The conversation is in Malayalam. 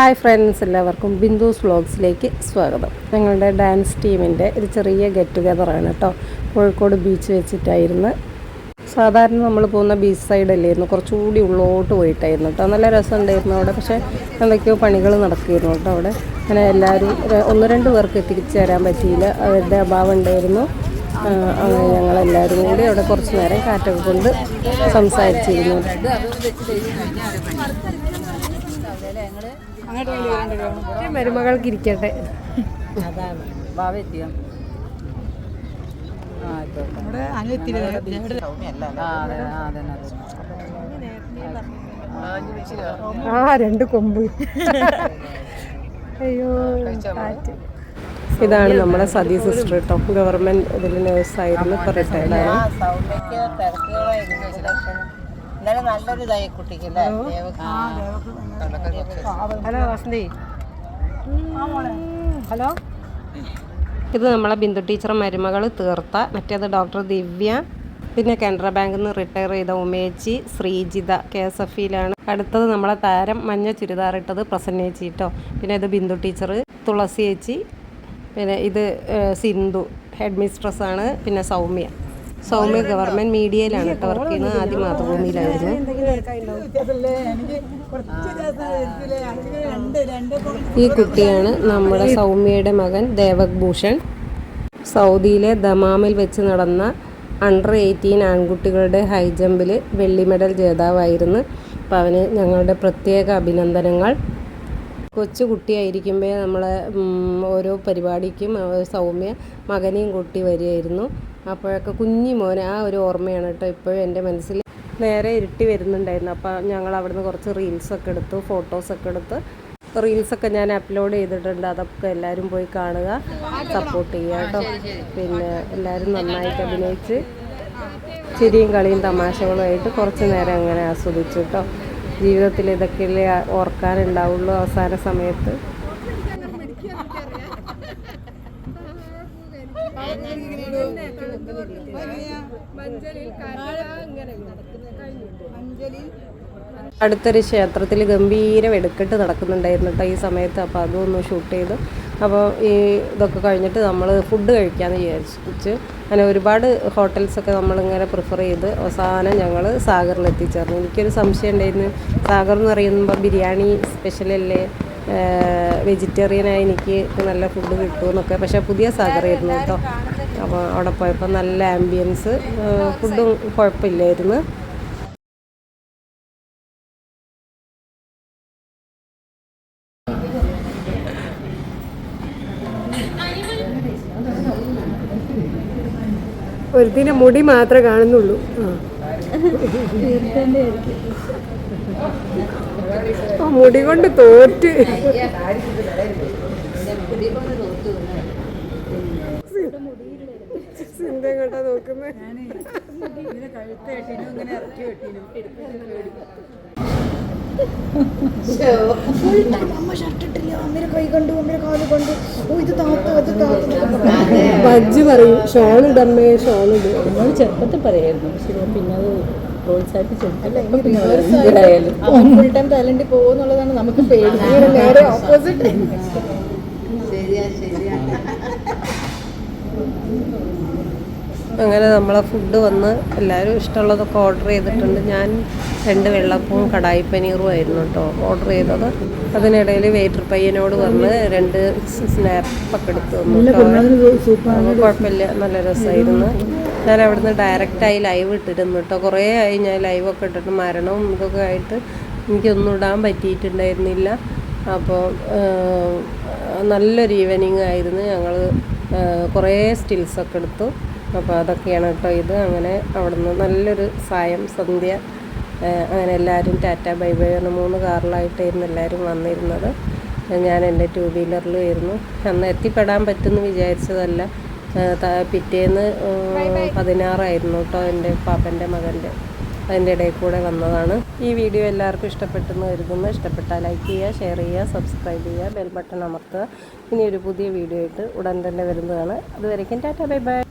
ഹായ് ഫ്രണ്ട്സ് എല്ലാവർക്കും ബിന്ദുസ് വ്ളോഗ്സിലേക്ക് സ്വാഗതം. ഞങ്ങളുടെ ഡാൻസ് ടീമിന്റെ ഒരു ചെറിയ ഗെറ്റ് ടുഗെദറാണ് കേട്ടോ. കോഴിക്കോട് ബീച്ച് വെച്ചിട്ടായിരുന്നു. സാധാരണ നമ്മൾ പോകുന്ന ബീച്ച് സൈഡല്ലായിരുന്നു കുറച്ചുകൂടി ഉള്ളോട്ട് പോയിട്ടായിരുന്നു കേട്ടോ. നല്ല രസം ഉണ്ടായിരുന്നു അവിടെ. പക്ഷേ എന്തൊക്കെയോ പണികൾ നടക്കുകയായിരുന്നു കേട്ടോ അവിടെ. അങ്ങനെ എല്ലാവരും ഒന്ന് രണ്ട് പേർക്ക് എത്തിച്ചേരാൻ പറ്റിയില്ല. അവരുടെ അഭാവം ഉണ്ടായിരുന്നു അങ്ങനെ ഞങ്ങളെല്ലാവരും കൂടി അവിടെ കുറച്ച് നേരം കാറ്റൊക്കെ കൊണ്ട് സംസാരിച്ചിരുന്നു. മരുമകൾക്ക് ഇരിക്കട്ടെ. ആ രണ്ട് കൊമ്പ്. അയ്യോ കാറ്റ്. ഇതാണ് നമ്മുടെ സതി സിസ്റ്റർ കേട്ടോ ഗവൺമെന്റ് ഇതിൽ നേഴ്സായിരുന്നു ഇപ്പൊ റിട്ടയർഡ് ആണ് സൗമ്യക്ക് തിരക്കുകളായിരുന്നു. ഇന്നലെ നല്ലൊരു ഇതായി കുട്ടിക്ക് അല്ലേ? ഹലോ വസന്തി. ഹലോ. ഇത് നമ്മളെ ബിന്ദു ടീച്ചർ മരുമകൾ തീർത്ത മറ്റേത് ഡോക്ടർ ദിവ്യ പിന്നെ കാനറ ബാങ്കിൽ നിന്ന് റിട്ടയർ ചെയ്ത ഉമേച്ചി ശ്രീജിത കെ എസ് എഫ് ഇയിലാണ്. അടുത്തത് നമ്മളെ താരം മഞ്ഞ ചുരിദാറിട്ടത് പ്രസന്നേച്ചി കേട്ടോ പിന്നെ ഇത് ബിന്ദു ടീച്ചർ തുളസി ചേച്ചി പിന്നെ ഇത് സിന്ധു ഹെഡ് മിസ്ട്രസ് ആണ് പിന്നെ സൗമ്യ. സൗമ്യ ഗവൺമെന്റ് മീഡിയയിലാണ് കേട്ടോ വർക്ക് ചെയ്യുന്നത്. ആദ്യം മാതൃഭൂമിയിലായിരുന്നു. ഈ കുട്ടിയാണ് നമ്മുടെ സൗമ്യയുടെ മകൻ ദേവക് ഭൂഷൺ സൗദിയിലെ ദമാമിൽ വെച്ച് നടന്ന അണ്ടർ എയ്റ്റീൻ ആൺകുട്ടികളുടെ ഹൈ ജമ്പിൽ വെള്ളി മെഡൽ ജേതാവായിരുന്നു. അപ്പോൾ അവന് ഞങ്ങളുടെ പ്രത്യേക അഭിനന്ദനങ്ങൾ. കൊച്ചു കുട്ടിയായിരിക്കുമ്പോൾ നമ്മളെ ഓരോ പരിപാടിക്കും സൗമ്യ മകനെയും കൂട്ടി വരികയായിരുന്നു. അപ്പോഴൊക്കെ കുഞ്ഞി മോനെ ആ ഒരു ഓർമ്മയാണ് കേട്ടോ ഇപ്പോഴും എന്റെ മനസ്സിൽ. നേരെ ഇരുട്ടി വരുന്നുണ്ടായിരുന്നു. അപ്പോൾ ഞങ്ങൾ അവിടുന്ന് കുറച്ച് റീൽസൊക്കെ എടുത്തു ഫോട്ടോസൊക്കെ എടുത്ത്. റീൽസൊക്കെ ഞാൻ അപ്ലോഡ് ചെയ്തിട്ടുണ്ട്. അതൊക്കെ എല്ലാവരും പോയി കാണുക സപ്പോർട്ട് ചെയ്യുക കേട്ടോ. പിന്നെ എല്ലാവരും നന്നായിട്ട് അഭിനയിച്ച് ചിരിയും കളിയും തമാശകളുമായിട്ട് കുറച്ച് നേരം അങ്ങനെ ആസ്വദിച്ചു കേട്ടോ. ജീവിതത്തിൽ ഇതൊക്കെയല്ലേ ഓർക്കാനുണ്ടാവുള്ളൂ അവസാന സമയത്ത്. അടുത്തൊരു ക്ഷേത്രത്തിൽ ഗംഭീര വെടുക്കെട്ട് നടക്കുന്നുണ്ടായിരുന്നു കേട്ടോ ഈ സമയത്ത്. അപ്പോൾ അതൊന്ന് ഷൂട്ട് ചെയ്തു. അപ്പോൾ ഈ ഇതൊക്കെ കഴിഞ്ഞിട്ട് നമ്മൾ ഫുഡ് കഴിക്കാമെന്ന് വിചാരിച്ചു അങ്ങനെ ഒരുപാട് ഹോട്ടൽസൊക്കെ നമ്മളിങ്ങനെ പ്രിഫർ ചെയ്ത് അവസാനം ഞങ്ങൾ സാഗറിൽ എത്തിച്ചേർന്നു എനിക്കൊരു സംശയം ഉണ്ടായിരുന്നു. സാഗർ എന്ന് പറയുമ്പോൾ ബിരിയാണി സ്പെഷ്യലല്ലേ വെജിറ്റേറിയനായി എനിക്ക് നല്ല ഫുഡ് കിട്ടുമെന്നൊക്കെ പക്ഷേ പുതിയ സാഗറായിരുന്നു കേട്ടോ. അപ്പോൾ അവിടെ പോയപ്പോൾ നല്ല ആംബിയൻസ് ഫുഡും കുഴപ്പമില്ലായിരുന്നു. ഒരുത്തിന്റെ മുടി മാത്രമേ കാണുന്നുള്ളൂ. ആ. മുടി കൊണ്ട് തോറ്റ്. സിന്ധ കേട്ടാ ഷോൾ ഇടമ്മേ ഷോൾ ഇടും നമ്മൾ ചെറുപ്പത്തിൽ പറയായിരുന്നു പിന്നെ അത് ഫുൾ ടൈം ടാലന്റ് പോകുന്നുള്ളതാണ് നമുക്ക് പേടി. ഇങ്ങനെ നേരെ ഓപ്പോസിറ്റ് ശരിയാ ശരിയാ. അങ്ങനെ നമ്മളെ ഫുഡ് വന്ന് എല്ലാവരും ഇഷ്ടമുള്ളതൊക്കെ ഓർഡർ ചെയ്തിട്ടുണ്ട്. ഞാൻ രണ്ട് വെള്ളപ്പവും കടായി പനീറും ആയിരുന്നു കേട്ടോ. ഓർഡർ ചെയ്തത്. അതിനിടയിൽ വെയിറ്റർ പയ്യനോട് വന്ന് രണ്ട് സ്നാപ്പൊക്കെ എടുത്തു തന്നു കേട്ടോ. കുഴപ്പമില്ല. നല്ല രസമായിരുന്നു ഞാൻ അവിടുന്ന് ഡയറക്റ്റായി ലൈവ് ഇട്ടിരുന്നു കേട്ടോ കുറേ ആയി ഞാൻ ലൈവൊക്കെ ഇട്ടിട്ട് മരണവും ഇതൊക്കെ ആയിട്ട് എനിക്കൊന്നും ഇടാൻ പറ്റിയിട്ടുണ്ടായിരുന്നില്ല. അപ്പോൾ നല്ലൊരു ഈവനിങ് ആയിരുന്നു. ഞങ്ങൾ കുറേ സ്റ്റിൽസൊക്കെ എടുത്തു. അപ്പോൾ അതൊക്കെയാണ് കേട്ടോ ഇത്. അങ്ങനെ അവിടുന്ന് നല്ലൊരു സായം സന്ധ്യ അങ്ങനെ എല്ലാവരും ടാറ്റ ബൈ ബൈ പറഞ്ഞ മൂന്ന് കാറിലായിട്ടായിരുന്നു എല്ലാവരും വന്നിരുന്നത്. ഞാൻ എന്റെ ടു വീലറിലും ആയിരുന്നു. അന്ന് എത്തിപ്പെടാൻ പറ്റുമെന്ന് വിചാരിച്ചതല്ല. പിറ്റേന്ന് പതിനാറായിരുന്നു കേട്ടോ എന്റെ പാപ്പന്റെ മകന്റെ. അതിന്റെ ഇടയിൽ കൂടെ വന്നതാണ്. ഈ വീഡിയോ എല്ലാവർക്കും ഇഷ്ടപ്പെട്ടെന്ന് കരുതുന്നു. ഇഷ്ടപ്പെട്ടാൽ ലൈക്ക് ചെയ്യുക ഷെയർ ചെയ്യുക സബ്സ്ക്രൈബ് ചെയ്യുക ബെൽ ബട്ടൺ അമർത്തുക. ഇനി ഒരു പുതിയ വീഡിയോ ആയിട്ട് ഉടൻ തന്നെ വരുന്നതാണ്. അതുവരേക്കും ടാറ്റ ബൈ ബൈ.